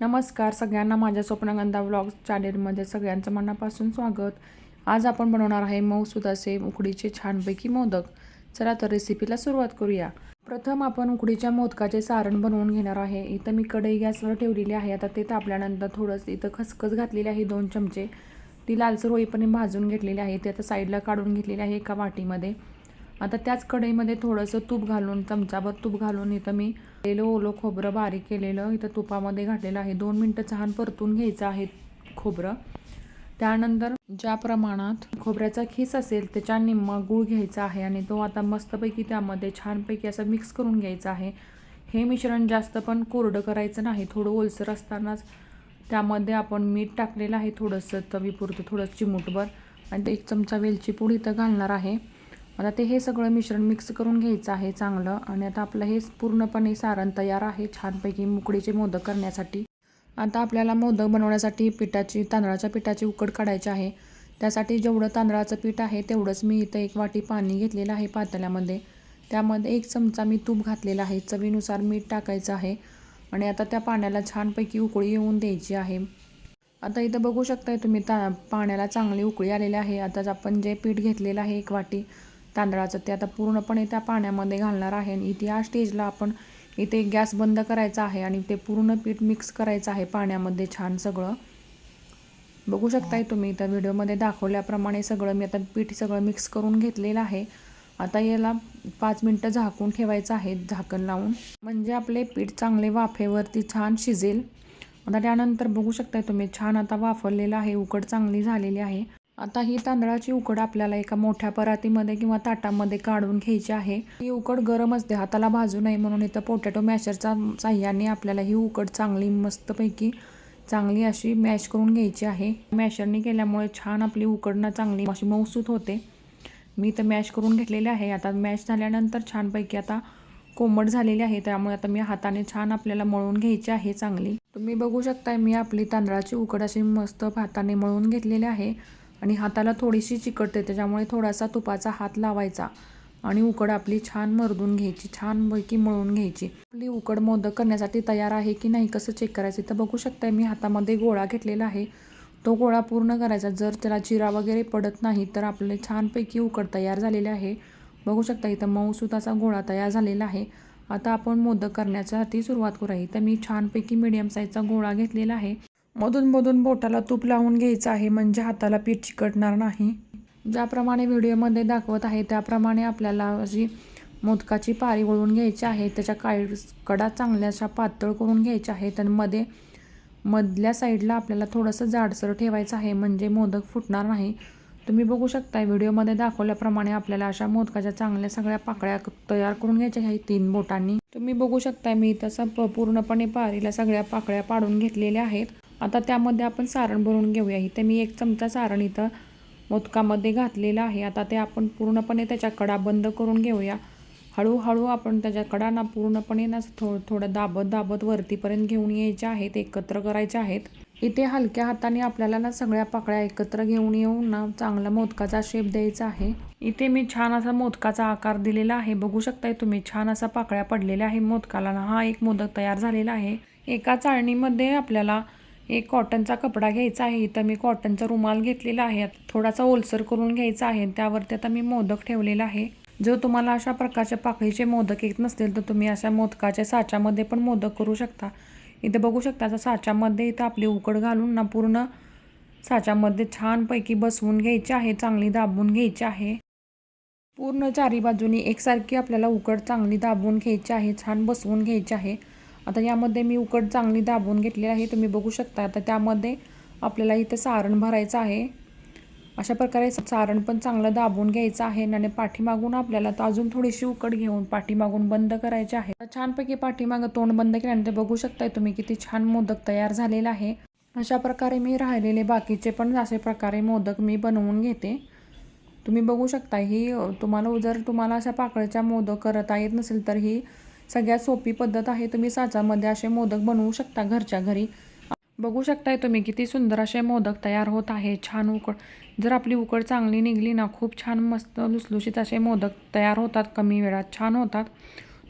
नमस्कार सगळ्यांना माझ्या स्वप्नगंधा व्लॉग्स चॅनेलमध्ये सगळ्यांचं मनापासून स्वागत. आज आपण बनवणार आहे मऊ सुदासे उकडीचे छानपैकी मोदक. चला तर रेसिपीला सुरुवात करूया. प्रथम आपण उकडीच्या मोदकाचे सारण बनवून घेणार आहे. इथं मी कढई गॅसवर ठेवलेली आहे. आता ते तापल्यानंतर थोडंसं इथं खसखस घातलेली आहे. दोन चमचे ती लालसर होईपर्यंत भाजून घेतलेली आहे. ते आता साईडला काढून घेतलेली आहे एका वाटीमध्ये. आता त्याच कढईमध्ये थोडंसं तूप घालून चमचाभर तूप घालून इथं मी केलेलं ओलं खोबरं बारीक केलेलं इथं तुपामध्ये घातलेलं आहे. दोन मिनटं छान परतून घ्यायचं आहे खोबरं. त्यानंतर ज्या प्रमाणात खोबऱ्याचा खीस असेल त्याच्या निम्मा गूळ घ्यायचा आहे आणि तो आता मस्तपैकी त्यामध्ये छानपैकी असं मिक्स करून घ्यायचा आहे. हे मिश्रण जास्त पण कोरडं करायचं नाही थोडं ओलसर असतानाच त्यामध्ये आपण मीठ टाकलेलं आहे थोडंसं चवीपुरतं थोडं चिमूटभर. आणि एक चमचा वेलची पूड इथं घालणार आहे. आता ते हे सगळं मिश्रण मिक्स करून घ्यायचं आहे चांगलं आणि आता आपलं हे पूर्णपणे सारण तयार आहे छानपैकी मुकडीचे मोदक करण्यासाठी. आता आपल्याला मोदक बनवण्यासाठी पिठाची तांदळाच्या पिठाची उकड काढायची आहे. त्यासाठी जेवढं तांदळाचं पीठ आहे तेवढंच मी इथं एक वाटी पाणी घेतलेलं आहे पातेल्यामध्ये त्यामध्ये एक चमचा मी तूप घातलेला आहे. चवीनुसार मीठ टाकायचं आहे आणि आता त्या पाण्याला छानपैकी उकळी येऊन द्यायची आहे. आता इथं बघू शकताय तुम्ही ता पाण्याला चांगली उकळी आलेली आहे. आता आपण जे पीठ घेतलेलं आहे एक वाटी तांदळाचं. ते आता पूर्णपणे त्या पाण्यामध्ये घालणार आहे. आणि इथे या स्टेजला आपण इथे गॅस बंद करायचा आहे आणि ते पूर्ण पीठ मिक्स करायचं आहे पाण्यामध्ये छान सगळं. बघू शकताय तुम्ही इथं व्हिडिओमध्ये दाखवल्याप्रमाणे सगळं मी आता पीठ सगळं मिक्स करून घेतलेलं आहे. आता याला पाच मिनटं झाकून ठेवायचं आहे झाकण लावून. म्हणजे आपले पीठ चांगले वाफेवरती छान शिजेल. आता त्यानंतर बघू शकताय तुम्ही छान आता वाफरलेलं आहे उकड चांगली झालेली आहे. आता ही तांदळाची उकड आपल्याला एका मोठ्या परातीमध्ये किंवा ताटामध्ये काढून घ्यायची आहे. ही उकड गरम असते हाताला भाजू नये म्हणून इथं पोटॅटो मॅशरच्या साह्याने आपल्याला ही उकड चांगली मस्तपैकी चांगली अशी मॅश करून घ्यायची आहे. मॅशरने केल्यामुळे छान आपली उकडणं चांगली अशी मौसूत होते. मी इथं मॅश करून घेतलेले आहे. आता मॅश झाल्यानंतर छानपैकी आता कोमट झालेली आहे त्यामुळे आता मी हाताने छान आपल्याला मळून घ्यायची आहे चांगली. तुम्ही बघू शकताय मी आपली तांदळाची उकड अशी मस्त हाताने मळून घेतलेली आहे. आणि हाताला थोडीशी चिकटते त्याच्यामुळे थोडासा तुपाचा हात लावायचा आणि उकड आपली छान मरदून घ्यायची छानपैकी मळून घ्यायची. आपली उकड मोदक करण्यासाठी तयार आहे की नाही कसं चेक करायचं तर बघू शकता मी हातामध्ये गोळा घेतलेला आहे. तो गोळा पूर्ण करायचा. जर त्याला चिरा वगैरे पडत नाही तर आपले छानपैकी उकड तयार झालेले आहे. बघू शकता इथं मऊसुताचा गोळा तयार झालेला आहे. आता आपण मोदक करण्यासाठी सुरुवात करूया. तर मी छानपैकी मिडियम साईजचा गोळा घेतलेला आहे. मधूनमधून बोटाला तूप लावून घ्यायचं आहे म्हणजे हाताला पीठ चिकटणार नाही. ज्याप्रमाणे व्हिडिओमध्ये दाखवत आहे त्याप्रमाणे आपल्याला अशी मोदकाची पारी वळून घ्यायची आहे त्याच्या काही कडा चांगल्याशा पातळ करून घ्यायच्या आहेत आणि मध्ये मधल्या साईडला आपल्याला थोडंसं जाडसर ठेवायचं आहे म्हणजे मोदक फुटणार नाही. तुम्ही बघू शकताय व्हिडिओमध्ये दाखवल्याप्रमाणे आपल्याला अशा मोदकाच्या चांगल्या सगळ्या पाकळ्या तयार करून घ्यायच्या आहेत तीन बोटांनी. तुम्ही बघू शकताय मी तसं पूर्णपणे पारीला सगळ्या पाकळ्या पाडून घेतलेल्या आहेत. आता त्यामध्ये आपण सारण भरून घेऊया इथे मी एक चमचा सारण इथं मोदकामध्ये घातलेलं आहे. आता ते आपण पूर्णपणे त्याच्या कडा बंद करून घेऊया. हळूहळू आपण त्याच्या कडांना पूर्णपणे ना थो थोडं दाबत दाबत वरतीपर्यंत घेऊन यायचे आहेत एकत्र करायचे आहेत. इथे हलक्या हाताने आपल्याला ना सगळ्या पाकळ्या एकत्र घेऊन येऊन ना चांगला मोदकाचा शेप द्यायचा आहे. इथे मी छान असा मोदकाचा आकार दिलेला आहे. बघू शकताय तुम्ही छान असा पाकळ्या पडलेल्या आहे मोदकाला. ना हा एक मोदक तयार झालेला आहे. एका चाळणीमध्ये आपल्याला एक कॉटनचा कपडा घ्यायचा आहे. इथं मी कॉटनचा रुमाल घेतलेला आहे. थोडासा ओलसर करून घ्यायचा आहे त्यावरती आता मी मोदक ठेवलेला आहे. जर तुम्हाला अशा प्रकारच्या पाकळीचे मोदक येत नसतील तर तुम्ही अशा मोदकाच्या साच्यामध्ये पण मोदक करू शकता. इथं बघू शकता आता साच्यामध्ये इथं आपली उकड घालून ना पूर्ण साच्यामध्ये छानपैकी बसवून घ्यायची आहे चांगली दाबून घ्यायची आहे. पूर्ण चारी बाजूनी एकसारखी आपल्याला उकड चांगली दाबून घ्यायची आहे छान बसवून घ्यायची आहे. आता यामध्ये मी उकड चांगली दाबून घेतलेली आहे तुम्ही बघू शकता. आता त्यामध्ये आपल्याला इथं सारण भरायचं आहे. अशा प्रकारे सारण पण चांगलं दाबून घ्यायचं आहे आणि पाठीमागून आपल्याला तर अजून थोडीशी उकड घेऊन पाठीमागून बंद करायचे आहे. छानपैकी पाठीमागं तोंड बंद केल्यानंतर बघू शकताय तुम्ही किती छान मोदक तयार झालेला आहे. अशा प्रकारे मी राहिलेले बाकीचे पण असे प्रकारे मोदक मी बनवून घेते. तुम्ही बघू शकता ही तुम्हाला जर तुम्हाला अशा पाकळीच्या मोदक करता येत नसेल तर ही सगळ्यात सोपी पद्धत आहे. तुम्ही साचामध्ये असे मोदक बनवू शकता घरच्या घरी. बघू शकताय तुम्ही किती सुंदर असे मोदक तयार होत आहे. छान उकड जर आपली उकड चांगली निघली ना खूप छान मस्त लुसलुशीत असे मोदक तयार होतात कमी वेळात छान होतात.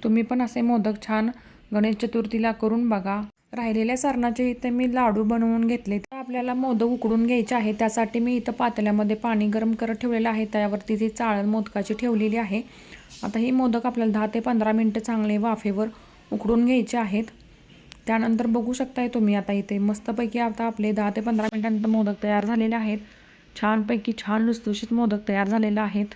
तुम्ही पण असे मोदक छान गणेश चतुर्थीला करून बघा. राहिलेल्या सारणाचे इथे मी लाडू बनवून घेतले. तर आपल्याला मोदक उकडून घ्यायचे आहे त्यासाठी मी इथं पातेल्यामध्ये पाणी गरम करत ठेवलेलं आहे. त्यावरती ती चाळण मोदकाची ठेवलेली आहे. आता हे मोदक आपल्याला दहा ते पंधरा मिनटं चांगले वाफेवर उकडून घ्यायचे आहेत. त्यानंतर बघू शकताय तुम्ही आता इथे मस्तपैकी आता आपले दहा ते पंधरा मिनटानंतर मोदक तयार झालेले आहेत. छानपैकी छान लुसलुशीत मोदक तयार झालेले आहेत.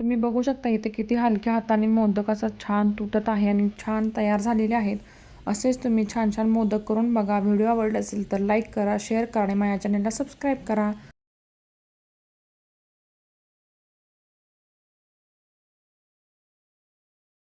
तुम्ही बघू शकता इथे किती हलक्या हाताने मोदक असा छान तुटत आहे आणि छान तयार झालेले आहेत. असेच तुम्ही छान छान मोदक करून बघा. व्हिडिओ आवडला असेल तर लाईक करा शेअर करा आणि माझ्या चॅनलला सबस्क्राईब करा.